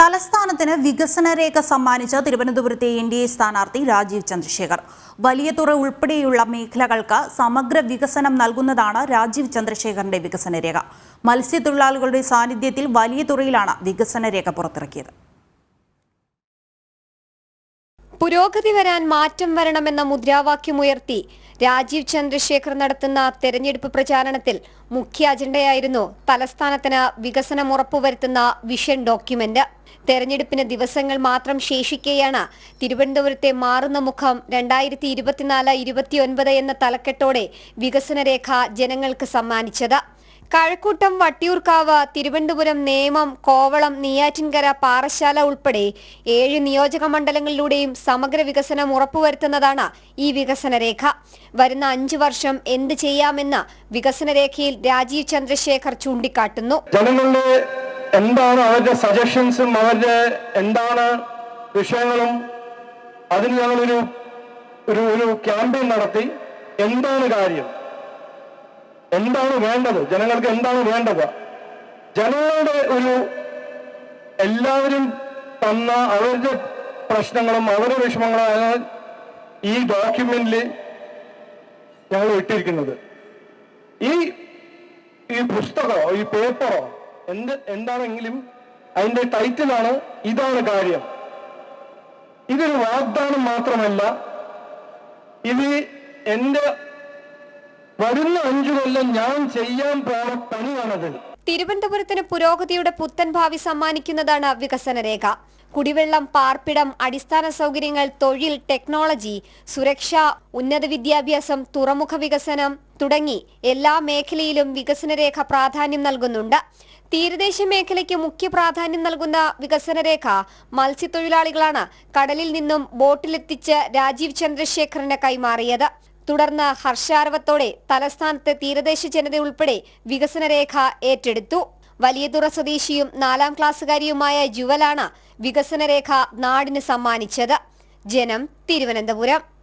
തലസ്ഥാനത്തിന് വികസനരേഖ സമ്മാനിച്ച തിരുവനന്തപുരത്തെ N D A സ്ഥാനാർത്ഥി രാജീവ് ചന്ദ്രശേഖർ. വലിയതുറ ഉൾപ്പെടെയുള്ള മേഖലകൾക്ക് സമഗ്ര വികസനം നൽകുന്നതാണ് രാജീവ് ചന്ദ്രശേഖറിന്റെ വികസനരേഖ മത്സ്യത്തൊഴിലാളികളുടെ സാന്നിധ്യത്തിൽ വലിയതുറയിലാണ് വികസന രേഖ പുറത്തിറക്കിയത്. പുരോഗതി വരാൻ മാറ്റം വരണമെന്ന മുദ്രാവാക്യമുയർത്തി രാജീവ് ചന്ദ്രശേഖർ നടത്തുന്ന തെരഞ്ഞെടുപ്പ് പ്രചാരണത്തിൽ മുഖ്യ അജണ്ടയായിരുന്നു തലസ്ഥാനത്തിന് വികസനം ഉറപ്പുവരുത്തുന്ന വിഷൻ ഡോക്യുമെന്റ്. തെരഞ്ഞെടുപ്പിന് ദിവസങ്ങൾ മാത്രം ശേഷിക്കെയാണ് തിരുവനന്തപുരത്തെ മാറുന്ന മുഖം രണ്ടായിരത്തി ഇരുപത്തിനാല് ഇരുപത്തിയൊൻപത് എന്ന തലക്കെട്ടോടെ വികസനരേഖ ജനങ്ങൾക്ക് സമ്മാനിച്ചത്. കഴക്കൂട്ടം വട്ടിയൂർക്കാവ് തിരുവനന്തപുരം നേമം കോവളം നെയ്യാറ്റിൻകര പാറശാല ഉൾപ്പെടെ ഏഴ് നിയോജക മണ്ഡലങ്ങളിലൂടെയും സമഗ്ര വികസനം ഉറപ്പുവരുത്തുന്നതാണ് ഈ വികസനരേഖ വരുന്ന അഞ്ചു വർഷം എന്ത് ചെയ്യാമെന്ന് വികസനരേഖയിൽ രാജീവ് ചന്ദ്രശേഖർ ചൂണ്ടിക്കാട്ടുന്നു. ജനങ്ങളുടെ എന്താണ് അവരുടെ സജഷൻസും അവരുടെ എന്താണ് വിഷയങ്ങളും? അതിന് ഞങ്ങളൊരു ഒരു ഒരു ക്യാമ്പയിൻ നടത്തി. എന്താണ് കാര്യം? എന്താണ് വേണ്ടത്? ജനങ്ങൾക്ക് എന്താണ് വേണ്ടത്? ജനങ്ങളുടെ ഒരു എല്ലാവരും തന്ന അവരുടെ പ്രശ്നങ്ങളും അവരുടെ വിഷമങ്ങളും ഈ ഡോക്യുമെന്റിൽ ഞങ്ങൾ ഇട്ടിരിക്കുന്നത്. ഈ ഈ പുസ്തകമോ ഈ പേപ്പറോ എന്ത് എന്താണെങ്കിലും അതിന്റെ ടൈറ്റിലാണ് ഇതാണ് കാര്യം. ഇതൊരു വാഗ്ദാനം മാത്രമല്ല ഇത് എന്റെ വരുന്ന അഞ്ചു കൊല്ലം ഞാൻ ചെയ്യാൻ പോണ പണിയാണത്. തിരുവനന്തപുരത്തിന് പുരോഗതിയുടെ പുത്തൻ ഭാവി സമ്മാനിക്കുന്നതാണ് വികസന രേഖ. കുടിവെള്ളം പാർപ്പിടം അടിസ്ഥാന സൗകര്യങ്ങൾ തൊഴിൽ ടെക്നോളജി സുരക്ഷ ഉന്നത വിദ്യാഭ്യാസം തുറമുഖ വികസനം തുടങ്ങി എല്ലാ മേഖലയിലും വികസനരേഖ പ്രാധാന്യം നൽകുന്നുണ്ട്. തീരദേശ മേഖലയ്ക്ക് മുഖ്യ പ്രാധാന്യം നൽകുന്ന വികസനരേഖ മത്സ്യത്തൊഴിലാളികളാണ് കടലിൽ നിന്നും ബോട്ടിലെത്തിച്ച് രാജീവ് ചന്ദ്രശേഖറിന് കൈമാറിയത്. തുടർന്ന് ഹർഷാരവത്തോടെ തലസ്ഥാനത്ത് തീരദേശ ജനത ഉൾപ്പെടെ വികസനരേഖ ഏറ്റെടുത്തു. വലിയതുറ സ്വദേശിയും നാലാം ക്ലാസ്സുകാരിയുമായ ജുവലാണ് വികസനരേഖ നാടിന് സമ്മാനിച്ചത്. ജനം തിരുവനന്തപുരം.